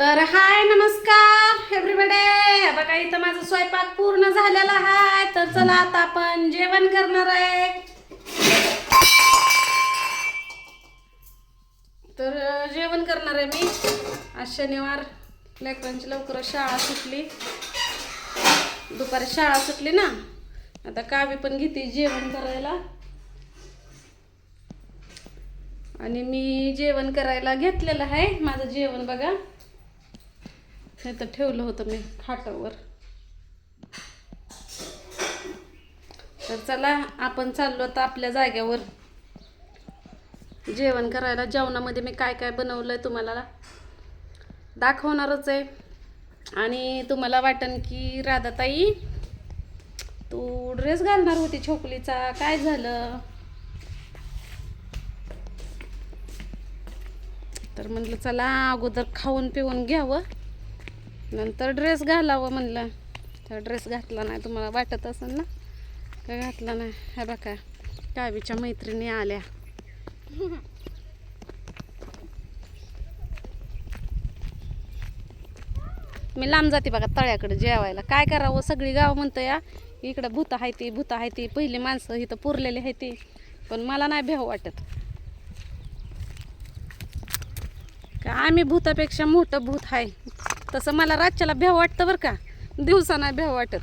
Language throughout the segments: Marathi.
तर हाय नमस्कार एव्हरीबडे बघा इथं माझा स्वयंपाक पूर्ण झालेला आहे. तर चला आता आपण जेवण करणार आहे. तर जेवण करणार आहे मी. आज शनिवार लेकरांची लवकर शाळा सुटली. दुपारी शाळा सुटली ना. आता कावी पण घेते जेवण करायला. आणि मी जेवण करायला घेतलेलं आहे. माझं जेवण बघा. हे तर ठेवलं होतं मी खाटावर. तर चला आपण चाललो आता आपल्या जाग्यावर. जेवण करायला जेवणामध्ये मी काय काय बनवलं आहे तुम्हाला दाखवणारच आहे. आणि तुम्हाला वाटन की राधाताई तू ड्रेस घालणार होती छोकलीचा. काय झालं? तर म्हटलं चला अगोदर खाऊन पिऊन घ्यावं. नंतर ड्रेस घालावं म्हणलं. तर ड्रेस घातला नाही तुम्हाला वाटत असेल ना? का घातला नाही? हे बघा कावीच्या मैत्रिणी आल्या. मी लांब जाते बघा तळ्याकडे जेवायला. काय करावं? सगळी गाव म्हणतं या इकडं भूत आहे ती भूत आहे ती. पहिली माणसं इथं पुरलेली आहे ती. पण मला नाही भेव वाटत. का आम्ही भूतापेक्षा मोठं भूत आहे. तसं मला रातच्याला भ्याव वाटतं बरं का. दिवसा नाही भ्याव वाटत.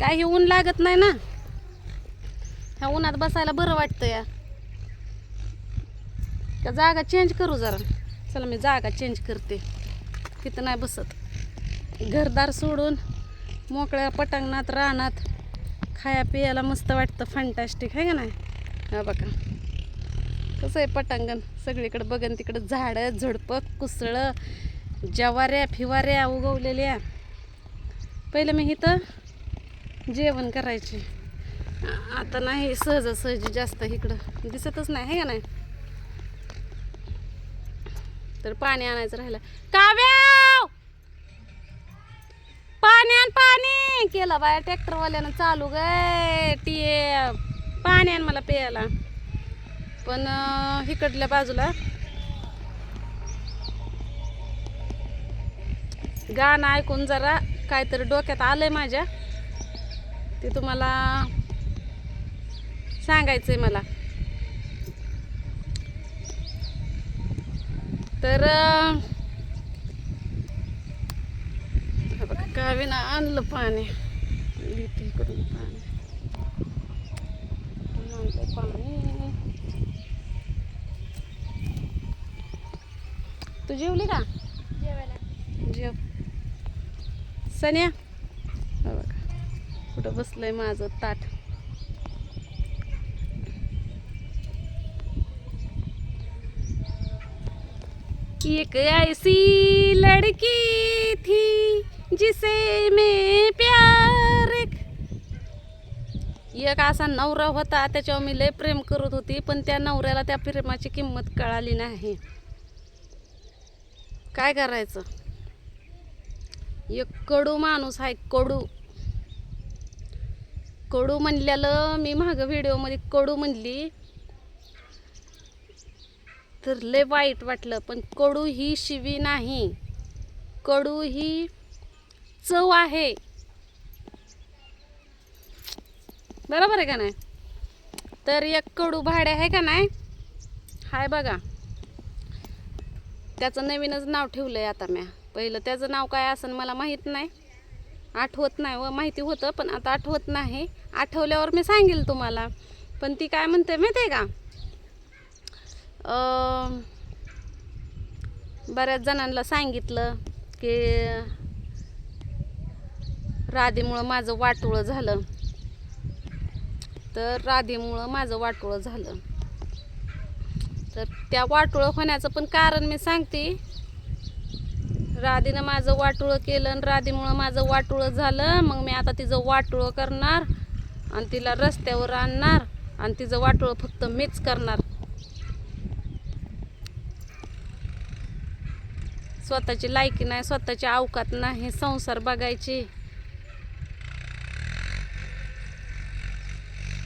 काही ऊन लागत नाही ना. ह्या उन्हात बसायला बरं वाटतं या. का जागा चेंज करू जरा. चला मी जागा चेंज करते. तिथं नाही बसत. घरदार सोडून मोकळ्या पटांगणात रानात खाया पियाला मस्त वाटतं. फॅन्टॅस्टिक आहे का नाही? हा बघा. कसं आहे पटांगण? सगळीकडे बघन तिकडं झाडं झुडपं कुसळं जवाऱ्या फिवाऱ्या उगवलेल्या. पहिलं मी इथं जेवण करायचे. आता नाही सहजासहजी जास्त इकडं. दिसतच नाही आहे का नाही? तर पाणी आणायचं राहिलं. काव्या पाणी आण पाणी! केलं बाया ट्रॅक्टरवाल्यानं चालू गे टी पाणी आण मला प्यायला. पण इकडल्या बाजूला गाणं ऐकून जरा काहीतरी डोक्यात आलंय माझ्या. ते तुम्हाला सांगायचंय मला. तर अं, कावीनं आणलं पाणी. करून पाणी. पाणी. तू जेवली का? जेव. सन्या. बघा. कुठं बसलंय माझं ताट? एक ऐसी लड़की थी जिसे मैं प्यार एक असा नवरा होता त्याच्यावर मी लय प्रेम करत होती पण त्या नवऱ्याला त्या प्रेमाची किंमत कळाली नाही. काय करायचं? एक कडू माणूस आहे कडू. कडू म्हणल्याला मी माग व्हिडिओमध्ये कडू म्हणली. तर लय वाईट वाटलं पण कडू ही शिवी नाही. कडू ही चव आहे. बरोबर आहे का नाही? तर एक कडू भाडे आहे का नाही? हाय बघा. त्याचं नवीनच नाव ठेवलं आहे आता म्या. पहिलं त्याचं नाव काय असं मला माहीत नाही. आठवत नाही व माहिती होतं पण आता आठवत नाही. आठवल्यावर मी सांगेल तुम्हाला. पण ती काय म्हणते माहिती आहे का बऱ्याच जणांना सांगितलं की राधेमुळं माझं वाटोळं झालं. तर राधेमुळं माझं वाटोळं झालं. तर त्या वाटोळं होण्याचं पण कारण मी सांगते. राधीनं माझं वाटोळं केलं आणि राधेमुळं माझं वाटोळं झालं. मग मी आता तिचं वाटोळं करणार आणि तिला रस्त्यावर आणणार आणि तिचं वाटोळं फक्त मीच करणार. स्वतःची लायकी नाही स्वतःची अवकात नाही संसार बघायची.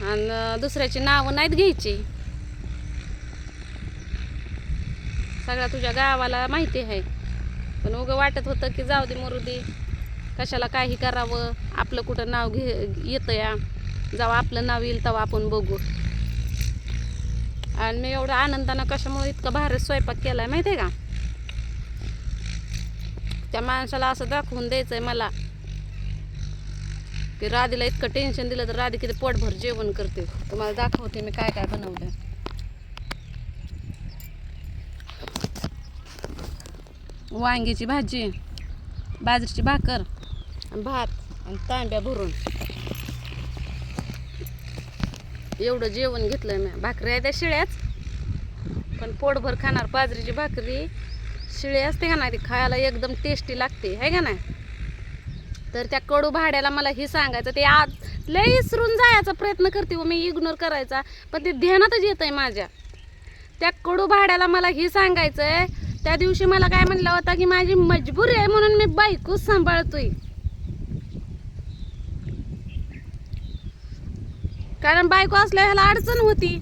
आणि दुसऱ्याची नावं नाहीत घ्यायची. सगळ्या तुझ्या गावाला माहिती आहे. पण उगं वाटत होतं की जाऊ दे मरू दे कशाला काही करावं? आपलं कुठं नाव घे येतं या जेव्हा आपलं नाव येईल तेव्हा आपण बघू. आणि मी एवढं आनंदानं कशामुळे इतका भारी स्वयंपाक केला आहे माहिती आहे का? त्या माणसाला असं दाखवून द्यायचं आहे मला. की राधीला इतकं टेन्शन दिलं तर राधी किती पोटभर जेवण करते. तुम्हाला दाखवते मी काय काय बनवलं वांग्याची भाजी बाजरीची भाकर आणि भात आणि तांब्या भरून. एवढं जेवण घेतलं मी. भाकरी आहे त्या शिळ्याच पण पोटभर खाणार बाजरीची भाकरी. शिळे असते का नाही ती खायला एकदम टेस्टी लागते आहे का नाही? तर त्या कडू भाड्याला मला हे सांगायचं ते आज लय इसरून जायचा प्रयत्न करते व मी इग्नोर करायचा. पण ते ध्यानातच येत आहे माझ्या. त्या कडू भाड्याला मला हे सांगायचं आहे त्या दिवशी मला काय म्हणलं होता की माझी मजबुरी आहे म्हणून मी बायकोच सांभाळतोय. कारण बायको असल्या ह्याला अडचण होती.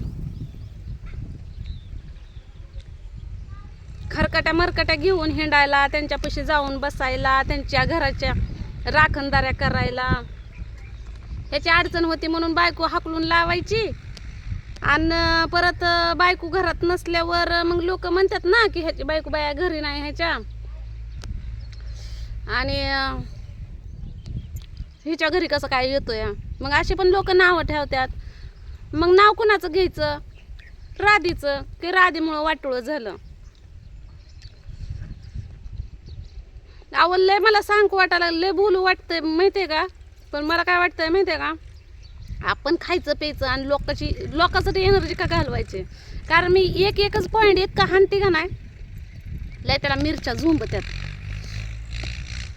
खरकट्या मरकट्या घेऊन हिंडायला त्यांच्यापाशी जाऊन बसायला त्यांच्या घराच्या राखणदाऱ्या करायला. ह्याची अडचण होती म्हणून बायको हाकलून लावायची. आणि परत बायको घरात नसल्यावर मग लोक म्हणतात ना की ह्याची बायको बाया घरी नाही ह्याच्या. आणि हिच्या घरी कसं काय येतोय? मग असे पण लोक नावं ठेवतात. मग नाव कुणाचं घ्यायचं? राधीचं की राधीमुळं वाटोळं झालं. आवल लय मला सांगू वाटायला लय बोलू वाटतंय माहितीये का? पण मला काय वाटतंय माहितीये का? आपण खायचं प्यायचं आणि लोकांची लोकांसाठी एनर्जी का घालवायची? कारण मी एक एकच पॉईंट इतका हाणते का नाही? लय त्याला मिरच्या झुंबत्यात.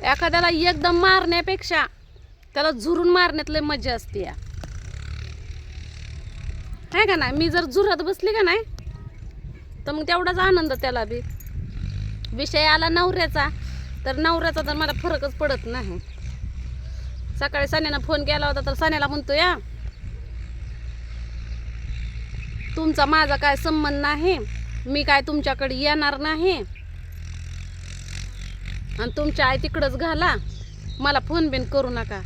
एखाद्याला एकदम मारण्यापेक्षा त्याला झुरून मारण्यात लय मजा असते या. आहे का नाही? मी जर झुरत बसली का नाही तर मग तेवढाच आनंद त्याला बी. विषय आला नवऱ्याचा तर नवऱ्याचा तर मला फरकच पडत नाही. सकाळी सण्यानं फोन केला होता तर सण्याला म्हणतो या तुमचा माझा काय संबंध नाही? मी काय तुमच्याकडे येणार नाही? आणि तुमच्या आई तिकडंच घाला. मला फोन बिन करू नका.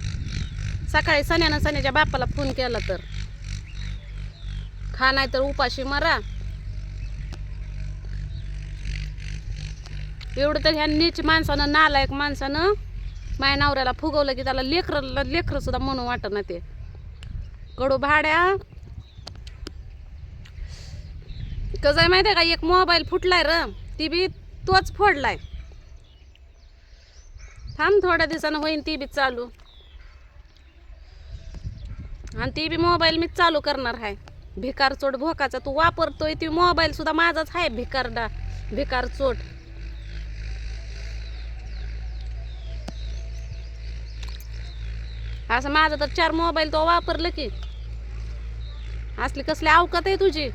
सकाळी सण्यानं सण्याच्या बापाला फोन केला तर खा नाही तर उपाशी मरा. एवढं तर ह्या नीच माणसानं नालायक माणसानं माझ्या नवऱ्याला फुगवलं की त्याला लेकर लेकरं सुद्धा म्हणून वाटत ना ते. कडू भाड्या. कसं आहे माहिती आहे का? एक मोबाईल फुटलाय र. ती बी तोच फोडलाय. थांब थोड्या दिवसानं होईन ती बी चालू. आणि ती बी मोबाईल मी चालू करणार आहे भिकार चोट भोकाचा. तू वापरतोय ती मोबाईल सुद्धा माझाच आहे भिकारडा. भिकार चोट. असं माझं तर चार मोबाईल तो वापरलं की असली कसली अवकात आहे तुझी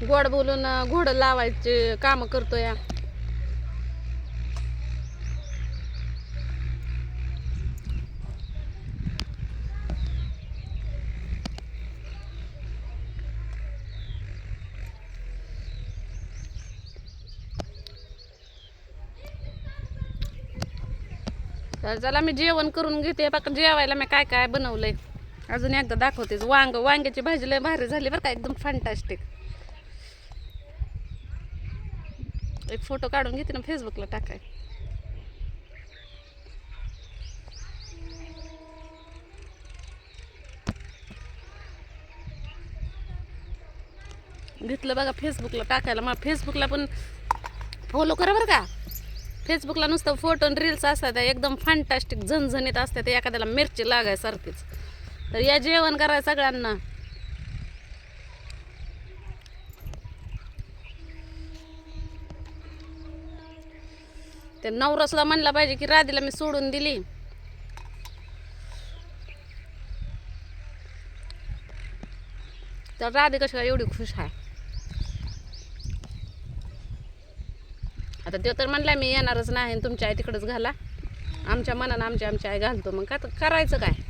गोड बोलून घोडं लावायचे काम करतोय या. तर चला मी जेवण करून घेते. बघा जेवायला मी काय काय बनवलंय? अजून एकदा दाखवतेच वांग वांग्याची भाजी लय भारी झाली बरं का. एकदम फॅन्टॅस्टिक एक फोटो काढून घेते ना फेसबुकला टाकाय. घेतलं बघा फेसबुकला टाकायला. मग फेसबुकला पण फॉलो करा बरं का. फेसबुकला नुसतं फोटो आणि रील्स असतात एकदम फॅन्टॅस्टिक झणझणीत असतात एखाद्याला मिरची लागायसारखीच. तर या जेवण करा सगळ्यांना. ते नवरसला म्हणला पाहिजे की राधीला मी सोडून दिली. तर राधी कशी काय एवढी खुश आहे? आता तो तर म्हणला मी येणारच नाही तुमच्या आई तिकडंच घाला. आमच्या मनानं आमच्या आमच्या आई घालतो. मग का करायचं काय?